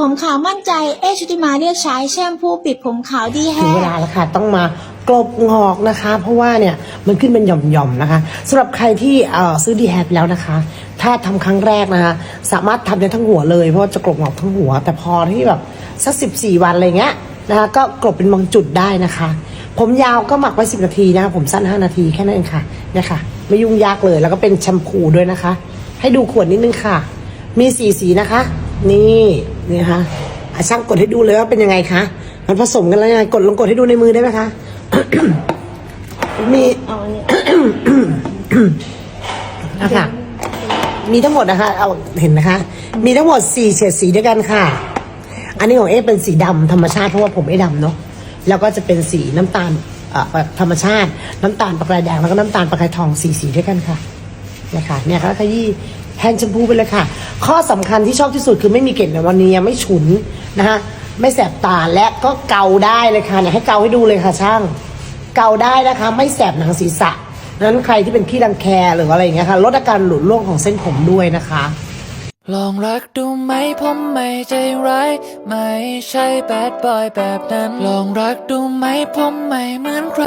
ผมขาวมั่นใจ เอชุติมาเลือกใช้แชมพูปิดผมขาวดีแฮถึงเวลาแล้วค่ะ ต้องมากลบงอกนะคะ เพราะว่าเนี่ยมันขึ้นเป็นหย่อมๆนะคะสำหรับใครที่เอ่อซื้อดีแฮปแล้วนะคะ ถ้าทำครั้งแรกนะคะ สามารถทำได้ทั้งหัวเลยเพราะว่าจะกลบงอกทั้งหัว แต่พอที่แบบสักสิบสี่วันอะไรเงี้ยนะคะก็กลบเป็นบางจุดได้นะคะ ผมยาวก็หมักไว้สิบนาทีนะคะผมสั้นห้านาทีแค่นั้นเองค่ะเนี่ยค่ะไม่ยุ่งยากเลยแล้วก็เป็นแชมพูด้วยนะคะ ให้ดูขวดนิดนึงค่ะ มีสีสีนะคะ นี่ นี่นะคะอะช่างกดให้ดูเลยว่าเป็นยังไงคะ มันผสมกันแล้วยังไง กดลองกดให้ดูในมือได้ไหมคะ มีเอาเนี่ยนะคะมีทั้งหมดนะคะ เอาเห็นนะคะ มีทั้งหมดสี่เฉดสีด้วยกันค่ะ อันนี้ของเอ๊เป็นสีดำธรรมชาติเพราะว่าผมไม่ดำเนาะ แล้วก็จะเป็นสีน้ำตาลเอ่อแบบธรรมชาติ น้ำตาลปลากระแดงแล้วก็น้ำตาลปลากระทองสีสีด้วยกันค่ะเนี่ยค่ะเนี่ยก็ขยี้แฮนด์แชมพูไปเลยค่ะ ข้อสำคัญที่ชอบที่สุดคือไม่มีเกลิ่นวันนี้ไม่ฉุนนะคะไม่แสบตาและก็เกาได้เลยค่ะเนี่ยให้เกาให้ดูเลยค่ะช่าง เกาได้นะคะไม่แสบหนังศีรษะนั้นใครที่เป็นขี้รังแคหรืออะไรอย่างเงี้ยค่ะลดอาการหลุดร่วงของเส้นผมด้วยนะคะ ลองรักดูไหมผมไม่ใจร้ายไม่ใช่แบดบอยแบบนั้น ลองรักดูไหมผมไม่เหมือนใคร